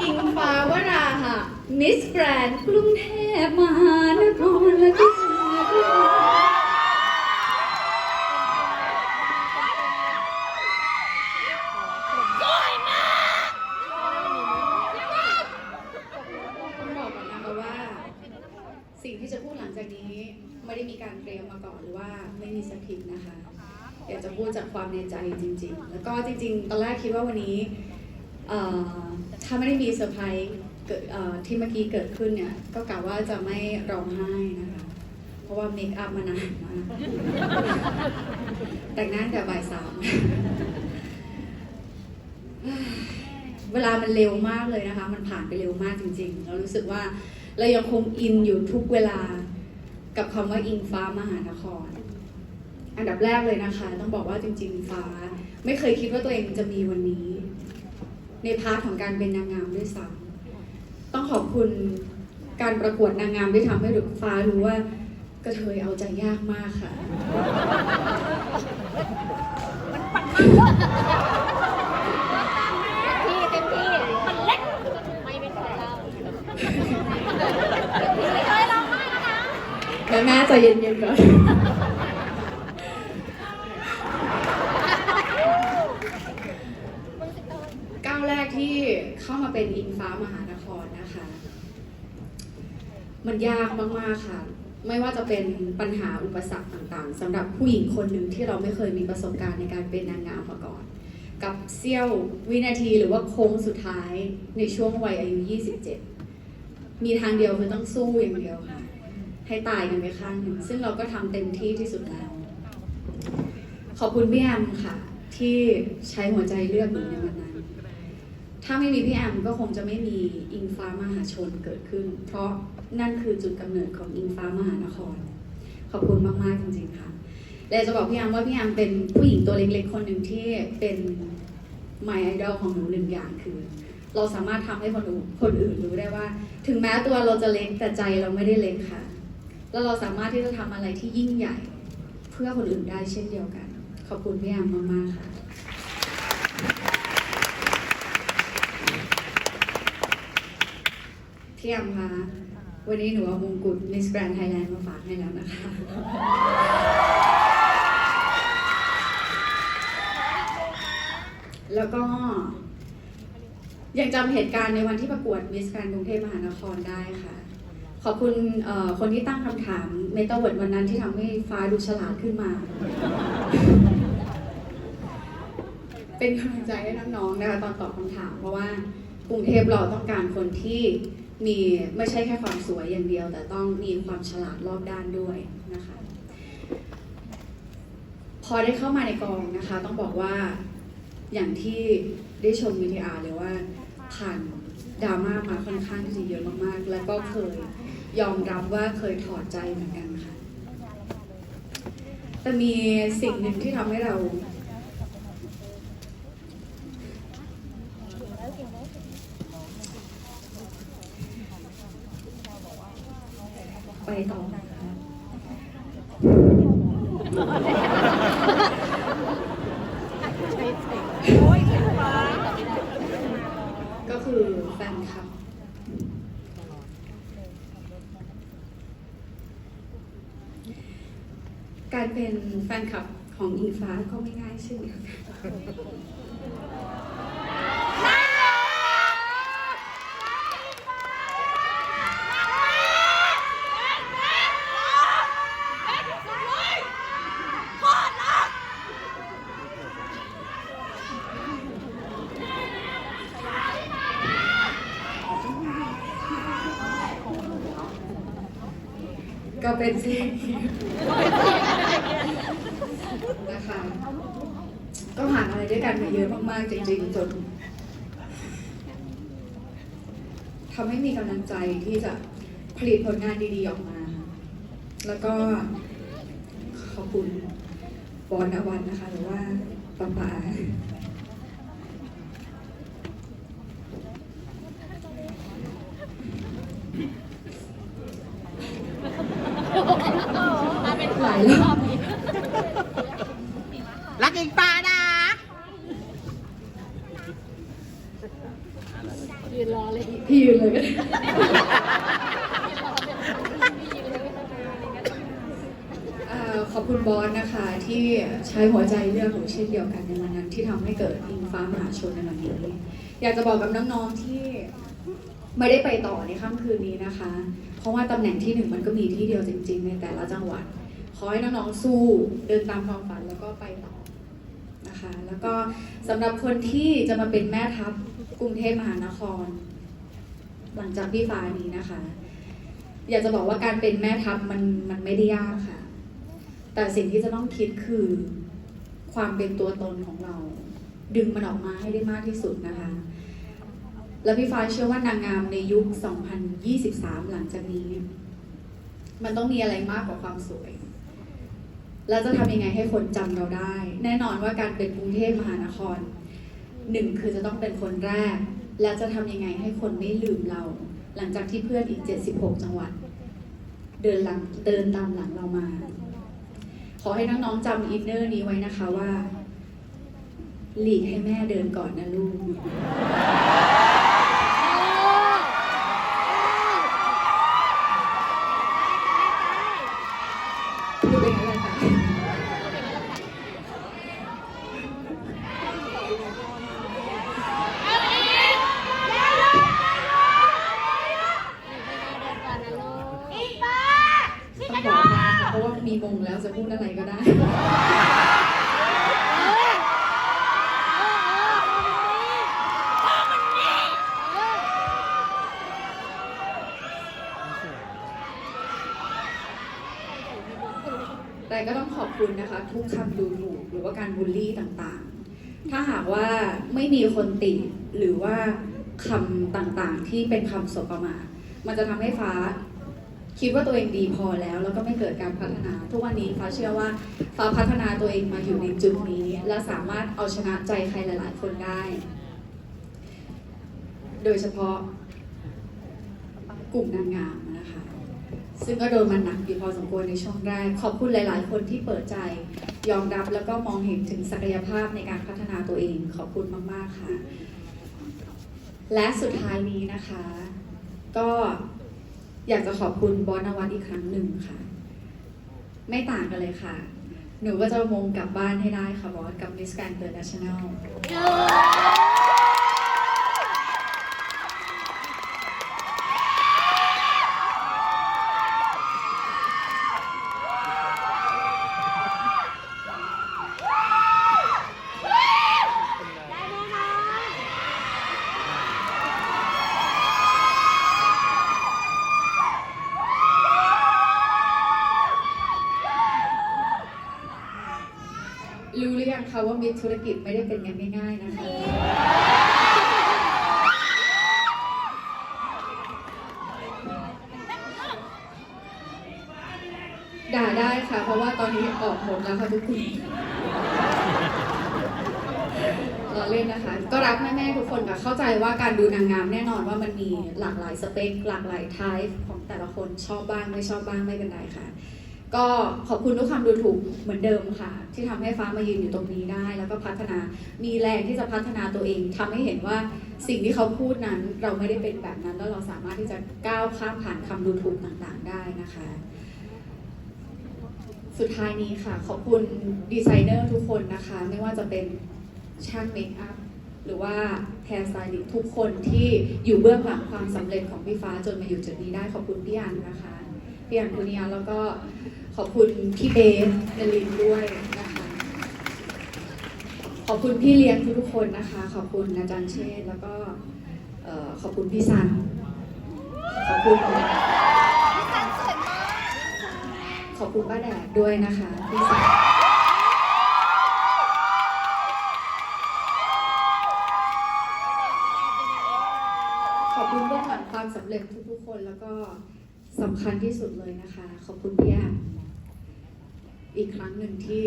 อิงฟ้าวราค่ะมิสแกรนกรุงเทพมหานครและที่สุดต้องบอกก่อนนะคะว่า สิ่งที่จะพูดหลังจากนี้ไม่ได้มีการเตรียมมาก่อนหรือว่าไม่มีสคริปต์นะคะอยากจะพูดจากความในใจจริง ๆ แล้วก็จริง ๆ ตอนแรกคิดว่าวันนี้ ถ้าไม่ได้มีเซอร์ไพรส์เกิดที่เมื่อกี้เกิดขึ้นเนี่ย ก็กะว่าจะไม่ร้องไห้นะคะ เพราะว่าเมคอัพมานานมากแต่งหน้าตั้งแต่บ่ายสามเวลามันเร็วมากเลยนะคะ มันผ่านไปเร็วมากจริงๆ เรารู้สึกว่าเรายังคงอินอยู่ทุกเวลากับคำว่าอิงฟ้ามหานคร อันดับแรกเลยนะคะ ต้องบอกว่าจริง ๆ ฟ้า ไม่เคยคิดว่าตัวเองจะมีวันนี้ ในพาร์ทของการเป็นนางงามด้วยซ้ำต้องขอบคุณการประกวดนางงามที่ทำให้ฟ้ารู้ว่ากระเทยเอาใจยากมากค่ะที่เต็มที่มันเล็กไม่เป็นของเราเฮ้ยเราไม่แล้วนะแม่แม่ใจเย็นๆก่อน ก้าวแรกที่เข้ามาเป็นอิง ฟ้ามหานครนะคะ มันยากมากๆค่ะ ไม่ว่าจะเป็นปัญหาอุปสรรคต่างๆสำหรับผู้หญิงคนหนึ่งที่เราไม่เคยมีประสบการณ์ในการเป็นนางงามมาก่อน กับเสี้ยววินาทีหรือว่าโค้งสุดท้ายในช่วงวัยอายุ 27 มีทางเดียวคือต้องสู้อย่างเดียวค่ะ ให้ตายกันไปข้างหนึ่งซึ่งเราก็ทำเต็มที่ที่สุดแล้วขอบคุณพี่แอมค่ะ ที่ใช้หัวใจเลือกหนูในวันนั้น ถ้าไม่มีพี่แอมก็คงจะไม่มีอิงฟ้ามหาชนเกิดขึ้น เพราะนั่นคือจุดกำเนิดของอิงฟ้ามหานคร ขอบคุณมากๆจริงๆค่ะและจะบอกพี่แอมว่าพี่แอมเป็นผู้หญิงตัวเล็กๆคนหนึ่งที่เป็น my idol ของหนูหนึ่งอย่างคือ เราสามารถทำให้คนอื่นคนอื่นรู้ได้ว่า ถึงแม้ตัวเราจะเล็กแต่ใจเราไม่ได้เล็กค่ะ แล้วเราสามารถที่จะทำอะไรที่ยิ่งใหญ่ เพื่อคนอื่นได้เช่นเดียวกัน ขอบคุณพี่แอมมากๆค่ะ พี่แอมคะวันนี้หนูเอามงกุฎ Miss Grand Thailand มาฝากให้แล้วนะคะ แล้วก็ ยังจำเหตุการณ์ในวันที่ประกวด Miss Grand กรุงเทพมหานครได้ค่ะ ขอบคุณคนที่ตั้งคำถามเมตาเวิร์ดวันนั้นที่ทำให้ฟ้าดูฉลาดขึ้นมา เป็นกำลังใจให้น้องๆนะคะตอนตอบคำถาม เพราะว่ากรุงเทพเราต้องการคนที่ มีไม่ใช่แค่ความสวยอย่างเดียว แต่ต้องมีความฉลาดรอบด้านด้วยนะคะ พอได้เข้ามาในกองนะคะ ต้องบอกว่าอย่างที่ได้ชมวิทยาเลยว่าผ่านดราม่ามาค่อนข้างที่จะเยอะมากๆ แล้วก็เคยยอมรับว่าเคยถอดใจเหมือนกันค่ะ แต่มีสิ่งหนึ่งที่ทำให้เรา ไปต่อนะคะก็คือแฟนคลับ การ เป็นแฟนคลับของอิงฟ้าก็ไม่ง่ายเช่นเดียวกันก็เป็นสิ่ง คะก็ผ่านอะไรด้วยกันมาเยอะมากๆจริงๆจนทำให้มีกำลังใจที่จะผลิตผลงานดีๆออกมา แล้วก็ขอบคุณบอลอวันนะคะ หรือว่าปาปามาเป็น หลายรอบ รักอิงฟ้านะ ส อบคุณบอสนะคะ ที่ใช้หัวใจเลือกหนูเช่นเดียวกันในวันนั้นที่ทำให้เกิดอิงฟ้ามหาชนในวันนี้ อยากจะบอกกับน้องๆที่ไม่ได้ไปต่อในค่ำคืนนี้นะคะ เพราะว่าตำแหน่งที่หนึ่งมันก็มีที่เดียวจริง ๆ ในแต่ละจังหวัด ขอให้น้องๆสู้เดินตามความฝันแล้วก็ไปต่อนะคะ แล้วก็สำหรับคนที่จะมาเป็นแม่ทัพกรุงเทพมหานคร หลังจากพี่ฟ้านี้นะคะ อยากจะบอกว่าการเป็นแม่ทัพมันมันไม่ได้ยากค่ะ แต่สิ่งที่จะต้องคิดคือความเป็นตัวตนของเรา ดึงมันออกมาให้ได้มากที่สุดนะคะ แล้วพี่ฟ้าเชื่อว่านางงามในยุค 2023 หลังจากนี้ มันต้องมีอะไรมากกว่าความสวยแล้วจะทำยังไงให้คนจำเราได้ แน่นอนว่าการเป็นกรุงเทพมหานครหนึ่งคือจะต้องเป็นคนแรก และจะทำยังไงให้คนไม่ลืมเรา หลังจากที่เพื่อนอีก 76 จังหวัด เดินหลังเดินตามหลังเรามา อให้น้องๆจำอินเนอร์นี้ไว้นะคะว่า หลีกให้แม่เดินก่อนนะลูก พูดเป็นอะไรคะ อีฟ้า ต้องบอกนะเพราะว่า มีมงแล้วจะพูดอะไรก็ได้ แต่ก็ต้องขอบคุณนะคะ ทุกคำดูถูกหรือว่าการบูลลี่ต่างๆ ถ้าหากว่าไม่มีคนติหรือว่าคำต่างๆที่เป็นคำสบประมาทมันจะทำให้ฟ้า คิดว่าตัวเองดีพอแล้ว แล้วก็ไม่เกิดการพัฒนา ทุกวันนี้ฟ้าเชื่อว่าฟ้าพัฒนาตัวเองมาอยู่ในจุดนี้ และสามารถเอาชนะใจใครหลาย ๆ คนได้ โดยเฉพาะกลุ่มนางงามนะคะ ซึ่งก็โดนมันหนักอยู่พอสมควรในช่วงแรก ขอบคุณหลาย ๆ คนที่เปิดใจยอมรับแล้วก็มองเห็นถึงศักยภาพในการพัฒนาตัวเอง ขอบคุณมาก ๆ ค่ะ และสุดท้ายนี้นะคะ ก็ อยากจะขอบคุณบอสนวัตอีกครั้งหนึ่งค่ะ ไม่ต่างกันเลยค่ะ หนูก็จะมงกลับบ้านให้ได้ค่ะบอสกับ Miss Grand International ได้แน่นอน รู้หรือยังคะว่ามิตร ธุรกิจไม่ได้เป็นงานง่ายๆนะคะด่าได้ค่ะ เพราะว่าตอนนี้ออกหมดแล้วค่ะทุกคนเราเล่นนะคะ ก็รักแม่ๆทุกคนค่ะเข้าใจว่าการดูนางงามแน่นอนว่ามันมีหลากหลายสเปค หลากหลายไทป์ของแต่ละคนชอบบ้างไม่ชอบบ้างไม่เป็นไรค่ะ ก็ขอบคุณทุกคำดูถูกเหมือนเดิมค่ะ ที่ทำให้ฟ้ามายืนอยู่ตรงนี้ได้ แล้วก็พัฒนามีแรงที่จะพัฒนาตัวเองทำให้เห็นว่าสิ่งที่เขาพูดนั้นเราไม่ได้เป็นแบบนั้น แล้วเราสามารถที่จะก้าวข้ามผ่านคำดูถูกต่างๆ ได้นะคะ สุดท้ายนี้ค่ะ ขอบคุณดีไซเนอร์ทุกคนนะคะ ไม่ว่าจะเป็นช่างเมคอัพหรือว่าแฮร์สไตลิสต์ทุกคนที่อยู่เบื้องหลังความสำเร็จของพี่ฟ้าจนมาอยู่จุดนี้ได้ขอบคุณพี่อันนะคะ พี่อันคุณยแล้วก็ขอบคุณพี่เบสนลินด้วยนะคะขอบคุณพี่เลี้ยงทุกๆคนนะคะ ขอบคุณอาจารย์เชษแล้วก็เอ่อขอบคุณพี่ซัน ขอบคุณขอบคุณป้าแดดด้วยนะคะพี่ซันขอบคุณเบื้องหลังความสำเร็จทุกๆคนแล้วก็ สำคัญที่สุดเลยนะคะ ขอบคุณพี่แอมอีกครั้งหนึ่งที่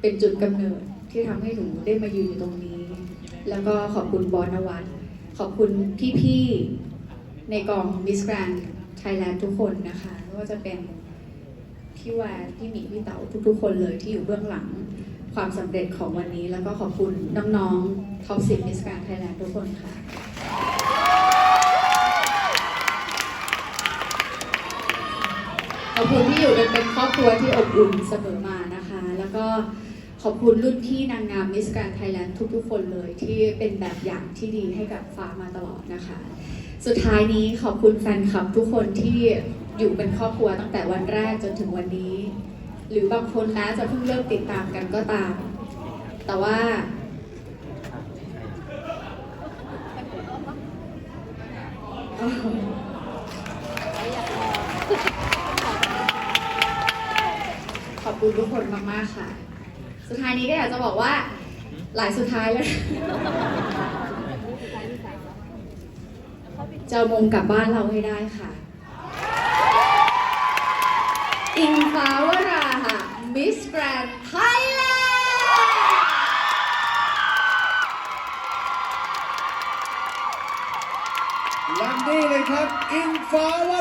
เป็นจุดกำเนิดที่ทำให้หนูได้มายืนอยู่ตรงนี้ แล้วก็ขอบคุณบอสนวัตขอบคุณพี่ๆในกอง Miss Grand Thailand ทุกคนนะคะ ไม่ว่าจะเป็นพี่แวนพี่หมีพี่เต๋าทุกๆ คนเลยที่อยู่เบื้องหลังความสำเร็จของวันนี้ แล้วก็ขอบคุณน้องๆท็อปสิบมิสแกรนไทยแลนด์ทุกคนค่ะ เป็นครอบครัวที่อบอุ่นเสมอมานะคะ แล้วก็ขอบคุณรุ่นพี่นางงามมิสแกรนไทยแลนด์ทุกๆ คนเลยที่เป็นแบบอย่างที่ดีให้กับฟ้ามาตลอดนะคะ สุดท้ายนี้ขอบคุณแฟนคลับทุกคนที่อยู่เป็นครอบครัวตั้งแต่วันแรกจนถึงวันนี้ หรือบางคนนะจะเพิ่งเริ่มติดตามกันก็ตาม แต่ว่าขอ บคุณทุกคนมากๆค่ะ สุดท้ายนี้ก็อยากจะบอกว่า หลายสุดท้ายเลยจะเอามงกลับบ้านเราให้ได้ค่ะ อิงฟ้าวราค่ะ มิสแกรนด์ไทยแลนด์และนี่เลยครับ อิงฟ้าว